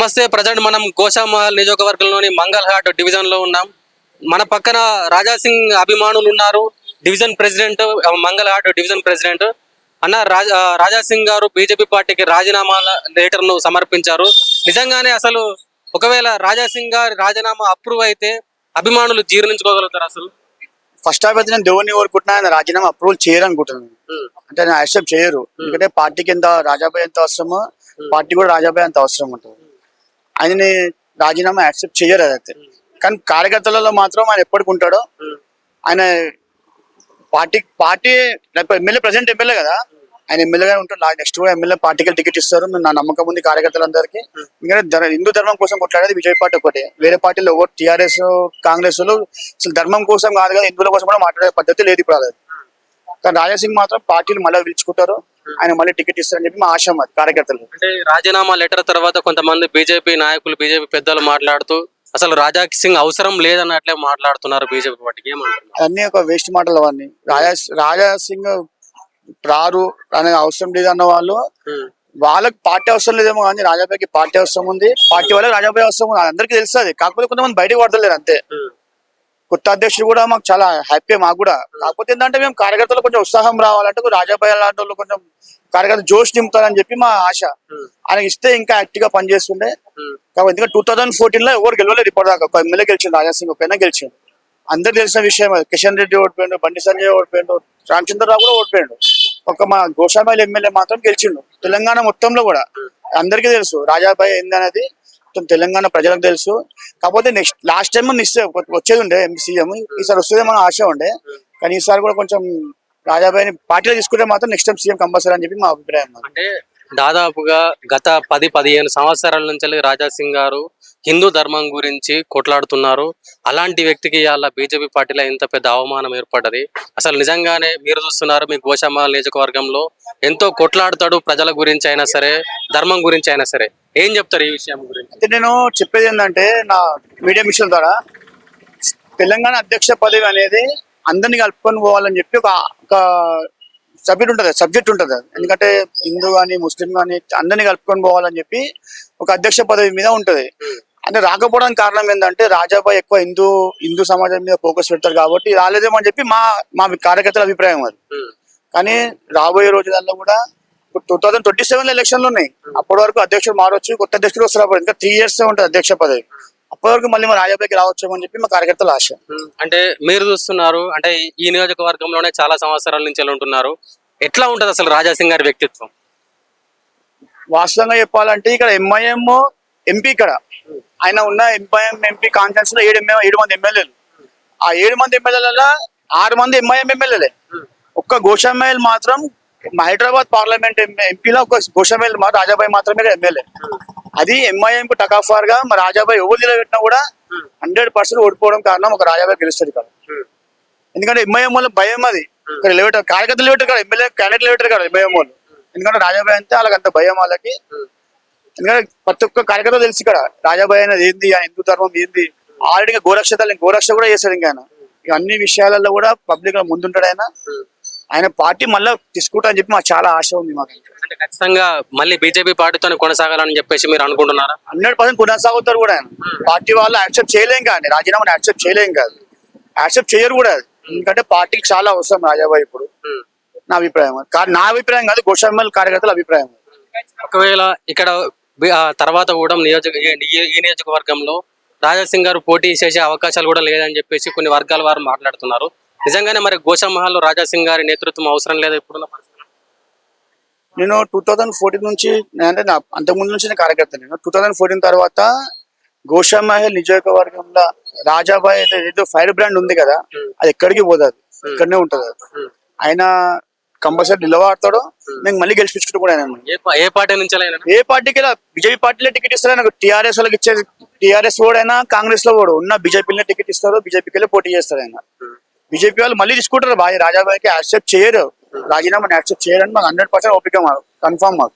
నమస్తే ప్రజెంట్ మనం గోషామహల్ నియోజకవర్గంలోని మంగళహాట్ డివిజన్లో ఉన్నాం. మన పక్కన రాజా సింగ్ అభిమానులు ఉన్నారు. Division president Mangalhat division president. అన్న రాజా రాజా సింగ్ గారు బీజేపీ పార్టీకి రాజీనామా లెటర్ను సమర్పించారు. నిజంగానే అసలు ఒకవేళ రాజా సింగ్ గారి రాజీనామా అప్రూవ్ అయితే అభిమానులు జీర్ణించుకోగలుగుతారు అసలు? ఫస్ట్ హాఫ్ అయితే నేను ధోని కోరుకుంటున్నా ఆయన రాజీనామా అప్రూవల్ చేయరనుకుంటున్నాను. అంటే నేను యాక్సెప్ట్ చేయరు. ఎందుకంటే పార్టీకి ఎంత రాజాబాయ్ ఎంత అవసరమో పార్టీ కూడా రాజాబాయ్ అంత అవసరం ఉంటుంది. ఆయనని రాజీనామా యాక్సెప్ట్ చేయరు అదైతే. కానీ కార్యకర్తలలో మాత్రం ఆయన ఎప్పటికి ఉంటాడో ఆయన party party MLA present MLA కదా. ఆయన ఎమ్మెల్యేగా ఉంటాడు. నెక్స్ట్ కూడా ఎమ్మెల్యే పార్టీకి టికెట్ ఇస్తారు. నా నమ్మకం ఉంది కార్యకర్తలందరికీ. ధర- హిందూ ధర్మం కోసం కొట్లాడేది విజయ్ పార్టీ ఒకటి వేరే పార్టీలో ఎవరు టీఆర్ఎస్ కాంగ్రెస్ అసలు ధర్మం కోసం కాదు కదా హిందువుల కోసం కూడా మాట్లాడే పద్ధతి లేదు ఇప్పుడు అది కానీ రాజాసింగ్ మాత్రం పార్టీలు మళ్ళీ పిలుచుకుంటారు. ఆయన మళ్ళీ టికెట్ ఇస్తారని చెప్పి మా ఆశ మాది కార్యకర్తలు. అంటే రాజీనామా లెటర్ తర్వాత కొంతమంది బీజేపీ నాయకులు బీజేపీ పెద్దలు మాట్లాడుతూ అసలు రాజా సింగ్ అవసరం లేదన్నట్లే మాట్లాడుతున్నారు బీజేపీ పార్టీకి ఏమంటారు అవన్నీ ఒక వేస్ట్ మాటలు అవన్నీ. రాజా రాజా సింగ్ రారు అనే అవసరం లేదు అన్న వాళ్ళు వాళ్ళకి పార్టీ అవసరం లేదేమో కానీ రాజాబాయికి పార్టీ అవసరం ఉంది. పార్టీ వాళ్ళకి రాజాబాయి అవసరం ఉంది. అది అందరికీ తెలుస్తుంది కాకపోతే కొంతమంది బయటకు పడతలేరు అంతే. కొత్త అధ్యక్షుడు కూడా మాకు చాలా హ్యాపీ మాకు కూడా. కాకపోతే ఏంటంటే మేము కార్యకర్తలు కొంచెం ఉత్సాహం రావాలంటే రాజాబాయి లాంటి వాళ్ళు కొంచెం కార్యకర్త జోష్ నింపుతారని చెప్పి మా ఆశ. ఆయనకి ఇస్తే ఇంకా యాక్టివ్గా పనిచేస్తుండే కాబట్టి ఎందుకంటే టూ థౌసండ్ ఫోర్టీన్లో ఎవరు గెలవలేదు ఇప్పటిదాకా దాకా. ఒక ఎమ్మెల్యే గెలిచిండు రాజాసింగ్ ఒక గెలిచిండు. అందరు తెలిసిన విషయం కిషన్ రెడ్డి ఓడిపోయిండు బండి సంజయ్ ఓడిపోయిండు రామచంద్రరావు కూడా ఓడిపోయిండు. ఒక మా గోషామైల్ ఎమ్మెల్యే మాత్రం గెలిచిండు. తెలంగాణ మొత్తంలో కూడా. అందరికీ తెలుసు రాజాబాయి ఏందనేది. మొత్తం తెలంగాణ ప్రజలకు తెలుసు. కాకపోతే నెక్స్ట్ లాస్ట్ టైం నిశ్చయం వచ్చేది ఉండే సీఎం ఈసారి వస్తుందేమో ఆశ ఉండే. కానీ ఈసారి కూడా కొంచెం రాజాబాయిని పార్టీలో తీసుకుంటే మాత్రం నెక్స్ట్ టైం సీఎం కంపల్సరీ అని చెప్పి మా అభిప్రాయం అంటే దాదాపుగా గత పది పదిహేను సంవత్సరాల నుంచి రాజాసింగ్ గారు హిందూ ధర్మం గురించి కొట్లాడుతున్నారు. అలాంటి వ్యక్తికి ఇవాళ బీజేపీ పార్టీలో ఇంత పెద్ద అవమానం ఏర్పడ్డది. అసలు నిజంగానే మీరు చూస్తున్నారు మీ గోశమ్మ నియోజకవర్గంలో ఎంతో కొట్లాడుతాడు ప్రజల గురించి అయినా సరే ధర్మం గురించి అయినా సరే. ఏం చెప్తారు ఈ విషయం గురించి? అయితే నేను చెప్పేది ఏంటంటే నా మీడియా మిషన్ ద్వారా తెలంగాణ అధ్యక్ష పదవి అనేది అందరినీ కలుపుకొని పోవాలని చెప్పి ఒక ఒక సబ్జెక్ట్ ఉంటుంది సబ్జెక్ట్ ఉంటుంది. ఎందుకంటే హిందూ కానీ ముస్లిం కానీ అందరినీ కలుపుకొని పోవాలని చెప్పి ఒక అధ్యక్ష పదవి మీద ఉంటుంది. అంటే రాకపోవడానికి కారణం ఏంటంటే రాజాబాయ్ ఎక్కువ హిందూ హిందూ సమాజం మీద ఫోకస్ పెడతారు కాబట్టి రాలేదేమో అని చెప్పి మా మా కార్యకర్తల అభిప్రాయం అది. కానీ రాబోయే రోజులలో కూడా టూ థౌసండ్ ట్వంటీ సెవెన్ ఎలక్షన్లు ఉన్నాయి. అప్పటి వరకు అధ్యక్షుడు మారొచ్చు కొత్త అధ్యక్షుడు వస్తారు ఇంకా త్రీ ఇయర్స్ ఉంటుంది అధ్యక్ష పదవి. అప్పటి వరకు మళ్ళీ మా రాజాబాయికి రావచ్చేమో అని చెప్పి మా కార్యకర్తల ఆశ. అంటే మీరు చూస్తున్నారు అంటే ఈ నియోజకవర్గంలోనే చాలా సంవత్సరాల నుంచి ఉంటున్నారు. ఎట్లా ఉంటది అసలు రాజా సింగ్ గారి వ్యక్తిత్వం? వాస్తవంగా చెప్పాలంటే ఇక్కడ ఎంఐఎం ఎంపీ ఇక్కడ. ఆయన ఉన్న ఎంఐఎం ఎంపీ కాన్ఫరెన్స్లో ఏడు ఏడు మంది ఎమ్మెల్యేలు ఆ ఏడు మంది ఎమ్మెల్యేలలో ఆరు మంది ఎంఐఎం ఎమ్మెల్యేలే ఒక్క గోషామేల్ మాత్రం హైదరాబాద్ పార్లమెంట్ ఎంపీలో ఒక గోషామేల్ మా రాజాబాయి మాత్రమే ఎమ్మెల్యే. అది ఎంఐఎం కు టకాఫార్గా మా రాజాబాయి ఎవరు నిలబెట్టినా కూడా హండ్రెడ్ పర్సెంట్ ఓడిపోవడం కారణం ఒక రాజాబాయి గెలుస్తుంది కాదు ఎందుకంటే ఎంఐఎం వల్ల భయం అది. ఇక్కడ లేవటర్ కార్యకర్తలు లేవటర్ కదా ఎమ్మెల్యే క్యాండిడేట్ లేవటర్ కాదు ఎంఐఎం వాళ్ళు. ఎందుకంటే రాజాబాయి అంటే వాళ్ళకి అంత భయం వాళ్ళకి. ఎందుకంటే ప్రతి ఒక్క కార్యకర్త తెలుసు ఇక్కడ రాజాబాయి అనేది ఏంది ఆయన హిందూ ధర్మం ఏంది. ఆల్రెడీ గోరక్ష గోరక్ష కూడా చేశాడు ఇంకా ఆయన. అన్ని విషయాలలో కూడా పబ్లిక్లో ముందుంటాడు ఆయన. ఆయన పార్టీ మళ్ళీ తీసుకుంటా అని చెప్పి మాకు చాలా ఆశ ఉంది మాకు. అంటే ఖచ్చితంగా మళ్ళీ బీజేపీ పార్టీతో కొనసాగాలని చెప్పేసి మీరు అనుకుంటున్నారా? హండ్రెడ్ పర్సెంట్ కొనసాగుతారు కూడా ఆయన. పార్టీ వాళ్ళు యాక్సెప్ట్ చేయలేం కానీ రాజీనామాని యాక్సెప్ట్ చేయలేం కాదు. యాక్సెప్ట్ చేయరు కూడా అది. ఎందుకంటే పార్టీకి చాలా అవసరం రాజాబాయి ఇప్పుడు. నా అభిప్రాయం. కానీ నా అభిప్రాయం కాదు గోషామల్ కార్యకర్తల అభిప్రాయం. ఒకవేళ ఇక్కడ తర్వాత కూడా నియోజక ఈ నియోజకవర్గంలో రాజాసింగ్ గారు పోటీ చేసే అవకాశాలు కూడా లేదని చెప్పేసి కొన్ని వర్గాల వారు మాట్లాడుతున్నారు. నిజంగానే మరి గోషామహల్లో రాజాసింగ్ గారి నేతృత్వం అవసరం లేదు ఇప్పుడున్న? నేను టూ థౌజండ్ ఫోర్టీన్ నుంచి అంటే నా అంతకుముందు నుంచి నేను కార్యకర్త నేను టూ థౌజండ్ ఫోర్టీన్ తర్వాత గోషామహల్ నియోజకవర్గంలో రాజాబాయ్ అయితే ఏదో ఫైర్ బ్రాండ్ ఉంది కదా అది ఎక్కడికి పోదు ఇక్కడనే ఉంటది అది. ఆయన కంపల్సరీ నిలబడతాడు మేము మళ్ళీ గెలిపించుకుంటూ కూడా ఏ పార్టీ నుంచి ఏ పార్టీకి బీజేపీ పార్టీలో టికెట్ ఇస్తారు నాకు టీఆర్ఎస్ వాళ్ళకి ఇచ్చే టీఆర్ఎస్ ఓడైనా కాంగ్రెస్లో కూడా ఉన్న బీజేపీలో టికెట్ ఇస్తారు బీజేపీకి వెళ్ళి పోటీ చేస్తారు ఆయన. బీజేపీ వాళ్ళు మళ్ళీ తీసుకుంటారు. బాగా రాజాబాయికి యాక్సెప్ట్ చేయరు. రాజీనామాని యాక్సెప్ట్ చేయరని మాకు హండ్రెడ్ పర్సెంట్ ఓపిక మాకు. కన్ఫామ్ మాకు.